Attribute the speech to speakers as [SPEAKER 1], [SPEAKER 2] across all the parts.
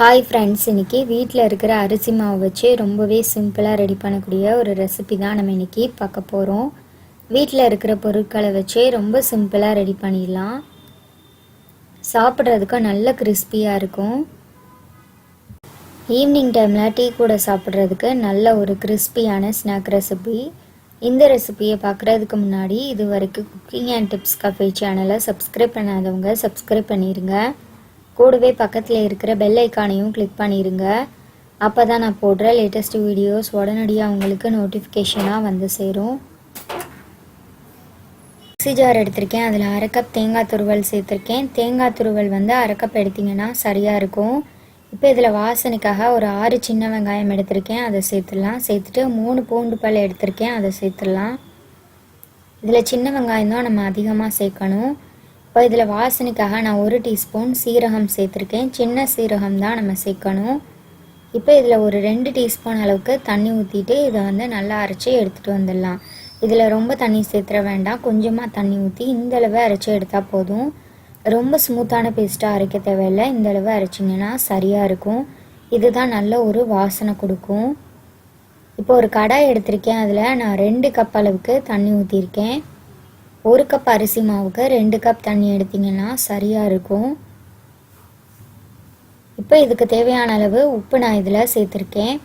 [SPEAKER 1] Hi friends இன்னைக்கு வீட்டில் இருக்கிற அரிசி மாவு வச்சு ரொம்பவே சிம்பிளாக ரெடி பண்ணக்கூடிய ஒரு ரெசிபி தான் நம்ம இன்னைக்கு பார்க்க போகிறோம் வீட்டில் இருக்கிற பொருட்களை வச்சு ரொம்ப சிம்பிளாக ரெடி பண்ணிடலாம். சாப்பிட்றதுக்கு நல்ல கிறிஸ்பியாக இருக்கும். ஈவினிங் டைமில் டீ கூட சாப்பிட்றதுக்கு நல்ல ஒரு கிறிஸ்பியான ஸ்நாக் ரெசிபி இந்த ரெசிபியை பார்க்குறதுக்கு முன்னாடி இது வரைக்கும் குக்கிங் அண்ட் டிப்ஸ் கஃபே சேனலை சப்ஸ்கிரைப் பண்ணாதவங்க சப்ஸ்கிரைப் பண்ணிடுங்க கூடவே பக்கத்தில் இருக்கிற பெல் ஐக்கானையும் கிளிக் பண்ணிடுங்க அப்போ தான் நான் போடுற லேட்டஸ்ட் வீடியோஸ் உடனடியாக உங்களுக்கு நோட்டிஃபிகேஷனாக வந்து சேரும். மிக்சி ஜார் எடுத்திருக்கேன். அதில் அரை கப் தேங்காய் துருவல் சேர்த்துருக்கேன். தேங்காய் துருவல் வந்து அரை கப் எடுத்திங்கன்னா சரியாக இருக்கும். இப்போ இதில் வாசனைக்காக ஒரு ஆறு சின்ன வெங்காயம் எடுத்திருக்கேன். அதை சேர்த்துடலாம். சேர்த்துட்டு மூணு பூண்டு பல் எடுத்திருக்கேன். அதை சேர்த்துடலாம். இதில் சின்ன வெங்காயம் தான் நம்ம அதிகமாக சேர்க்கணும். இப்போ இதில் வாசனைக்காக நான் ஒரு டீஸ்பூன் சீரகம் சேர்த்துருக்கேன். சின்ன சீரகம் தான் நம்ம சேர்க்கணும். இப்போ இதில் ஒரு ரெண்டு டீஸ்பூன் அளவுக்கு தண்ணி ஊற்றிட்டு இதை வந்து நல்லா அரைச்சி எடுத்துகிட்டு வந்துடலாம். இதில் ரொம்ப தண்ணி சேர்த்துற வேண்டாம். கொஞ்சமாக தண்ணி ஊற்றி இந்தளவு அரைச்சி எடுத்தால் போதும். ரொம்ப ஸ்மூத்தான பேஸ்ட்டாக அரைக்க தேவையில்லை. இந்த அளவு அரைச்சிங்கன்னா சரியாக இருக்கும். இதுதான் நல்ல ஒரு வாசனை கொடுக்கும். இப்போ ஒரு கடாய் எடுத்திருக்கேன். அதில் நான் ரெண்டு கப் அளவுக்கு தண்ணி ஊற்றிருக்கேன் ஒரு கப் அரிசி மாவுக்கு ரெண்டு கப் தண்ணி எடுத்திங்கன்னா சரியாக இருக்கும். இப்போ இதுக்கு தேவையான அளவு உப்பு நான் இதில் சேர்த்துருக்கேன்.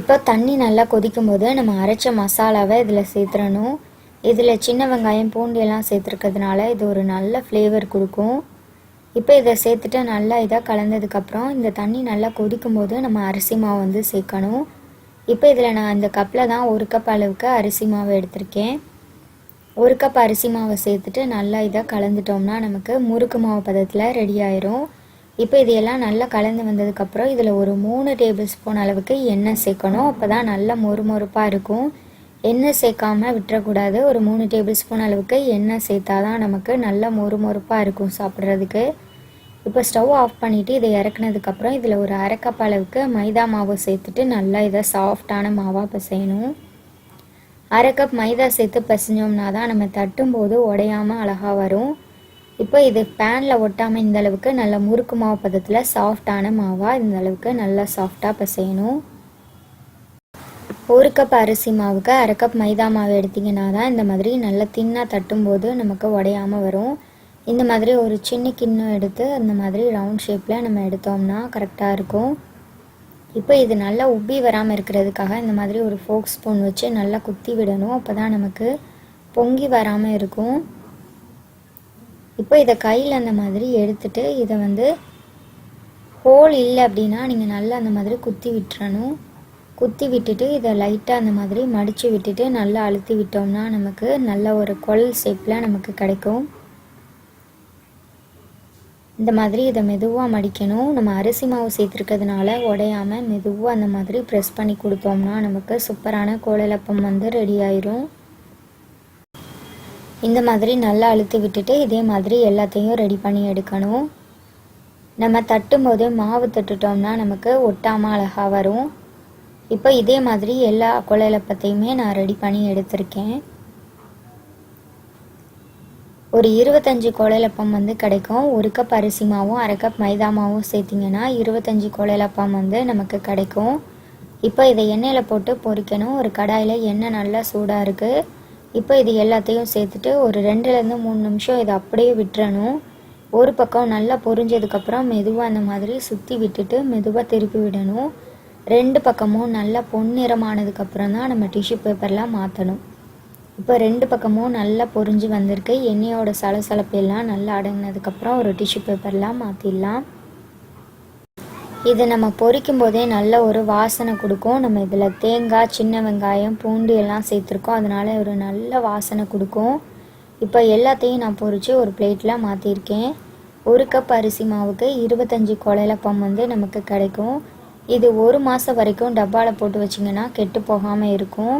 [SPEAKER 1] இப்போ தண்ணி நல்லா கொதிக்கும் போது நம்ம அரைச்ச மசாலாவை இதில் சேர்த்துடணும். இதில் சின்ன வெங்காயம் பூண்டு எல்லாம் சேர்த்துருக்கிறதுனால இது ஒரு நல்ல ஃப்ளேவர் கொடுக்கும். இப்போ இதை சேர்த்துட்டு நல்லா இதாக கலந்ததுக்கப்புறம் இந்த தண்ணி நல்லா கொதிக்கும் போது நம்ம அரிசி மாவு வந்து சேர்க்கணும். இப்போ இதில் நான் இந்த கப்பில் தான் ஒரு கப் அளவுக்கு அரிசி மாவு எடுத்திருக்கேன். ஒரு கப் அரிசி மாவை சேர்த்துட்டு நல்லா இதாக கலந்துட்டோம்னா நமக்கு முறுக்கு மாவு பதத்தில் ரெடி ஆயிரும். இப்போ இதையெல்லாம் நல்லா கலந்து வந்ததுக்கப்புறம் இதில் ஒரு மூணு டேபிள் ஸ்பூன் அளவுக்கு எண்ணெய் சேர்க்கணும். அப்போ தான் நல்லா மொறுமொறுப்பாக இருக்கும். எண்ணெய் சேர்க்காம விட்டுறக்கூடாது. ஒரு மூணு டேபிள் ஸ்பூன் அளவுக்கு எண்ணெய் சேர்த்தா தான் நமக்கு நல்ல மொறுமொறுப்பாக இருக்கும் சாப்பிட்றதுக்கு. இப்போ ஸ்டவ் ஆஃப் பண்ணிவிட்டு இதை இறக்குனதுக்கப்புறம் இதில் ஒரு அரைக்கப் அளவுக்கு மைதா மாவு சேர்த்துட்டு நல்லா இதை சாஃப்டான மாவாக பிசையணும். அரை கப் மைதா சேர்த்து பிசைஞ்சோம்னா தான் நம்ம தட்டும்போது உடையாமல் அழகாக வரும். இப்போ இது பேனில் ஒட்டாமல் இந்த அளவுக்கு நல்ல முறுக்கு மாவு பதத்தில் சாஃப்டான மாவாக இந்த அளவுக்கு நல்லா சாஃப்டாக பிசையணும். ஒரு கப் அரிசி மாவுக்கு அரை கப் மைதா மாவு எடுத்திங்கன்னா தான் இந்த மாதிரி நல்லா தின்னாக தட்டும்போது நமக்கு உடையாமல் வரும். இந்த மாதிரி ஒரு சின்ன கிண்ணம் எடுத்து அந்த மாதிரி ரவுண்ட் ஷேப்பில் நம்ம எடுத்தோம்னா கரெக்டாக இருக்கும். இப்போ இது நல்லா உப்பி வராமல் இருக்கிறதுக்காக இந்த மாதிரி ஒரு ஃபோக் ஸ்பூன் வச்சு நல்லா குத்தி விடணும். அப்போ தான் நமக்கு பொங்கி வராமல் இருக்கும். இப்போ இதை கையில் அந்த மாதிரி எடுத்துட்டு இதை வந்து ஹோல் இல்லை அப்படின்னா நீங்கள் நல்லா அந்த மாதிரி குத்தி விட்டுறணும். குத்தி விட்டுட்டு இதை லைட்டாக அந்த மாதிரி மடித்து விட்டுட்டு நல்லா அழுத்தி விட்டோம்னா நமக்கு நல்ல ஒரு குழல் ஷேப்பில் நமக்கு கிடைக்கும். இந்த மாதிரி இதை மெதுவாக மடிக்கணும். நம்ம அரிசி மாவு சேர்த்துருக்கிறதுனால உடையாமல் மெதுவாக அந்த மாதிரி ப்ரெஸ் பண்ணி கொடுத்தோம்னா நமக்கு சூப்பரான கோழலப்பம் வந்து ரெடி ஆயிரும். இந்த மாதிரி நல்லா அழுத்தி விட்டுட்டு இதே மாதிரி எல்லாத்தையும் ரெடி பண்ணி எடுக்கணும். நம்ம தட்டும் போதே மாவு தட்டுட்டோம்னா நமக்கு ஒட்டாமல் அழகாக வரும். இப்போ இதே மாதிரி எல்லா குழலப்பத்தையுமே நான் ரெடி பண்ணி எடுத்திருக்கேன். ஒரு இருபத்தஞ்சி குழலப்பம் வந்து கிடைக்கும். ஒரு கப் அரிசி மாவும் அரை கப் மைதா மாவும் சேர்த்திங்கன்னா இருபத்தஞ்சி குழலப்பம் வந்து நமக்கு கிடைக்கும். இப்போ இதை எண்ணெயில் போட்டு பொரிக்கணும் ஒரு கடாயில் எண்ணெய் நல்லா சூடாக இருக்குது இப்போ இது எல்லாத்தையும் சேர்த்துட்டு ஒரு ரெண்டுலேருந்து மூணு நிமிஷம் இதை அப்படியே விட்டுறணும். ஒரு பக்கம் நல்லா பொரிஞ்சதுக்கப்புறம் மெதுவாக அந்த மாதிரி சுற்றி விட்டுட்டு மெதுவாக திருப்பி விடணும். ரெண்டு பக்கமும் நல்லா பொன்னிறமானதுக்கப்புறம் தான் நம்ம டிஷ்யூ பேப்பர்லாம் மாற்றணும் இப்போ ரெண்டு பக்கமும் நல்லா பொரிஞ்சு வந்திருக்கு. எண்ணெயோட சலசலப்பு எல்லாம் நல்லா அடங்கினதுக்கப்புறம் ஒரு டிஷ்யூ பேப்பர்லாம் மாற்றிடலாம் இதை நம்ம பொரிக்கும் போதே நல்ல ஒரு வாசனை கொடுக்கும். நம்ம இதில் தேங்காய் சின்ன வெங்காயம் பூண்டு எல்லாம் சேர்த்துருக்கோம். அதனால ஒரு நல்ல வாசனை கொடுக்கும். இப்போ எல்லாத்தையும் நான் பொரித்து ஒரு பிளேட்டில் மாற்றிருக்கேன் ஒரு கப் அரிசி மாவுக்கு இருபத்தஞ்சி குழையிலப்பம் வந்து நமக்கு கிடைக்கும். இது ஒரு மாதம் வரைக்கும் டப்பாவில் போட்டு வச்சிங்கன்னா கெட்டு போகாமல் இருக்கும்.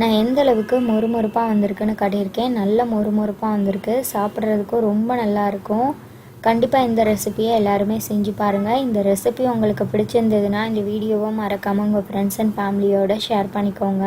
[SPEAKER 1] நான் எந்த அளவுக்கு மொறுமொறுப்பாக வந்திருக்குன்னு காட்டியிருக்கேன். நல்ல மொறுமொறுப்பாக வந்திருக்கு. சாப்பிட்றதுக்கும் ரொம்ப நல்லா இருக்கும். கண்டிப்பாக இந்த ரெசிப்பியை எல்லாருமே செஞ்சு பாருங்கள் இந்த ரெசிபி உங்களுக்கு பிடிச்சிருந்ததுன்னா இந்த வீடியோவை மறக்காமல் உங்கள் ஃப்ரெண்ட்ஸ் அண்ட் ஃபேமிலியோட ஷேர் பண்ணிக்கோங்க.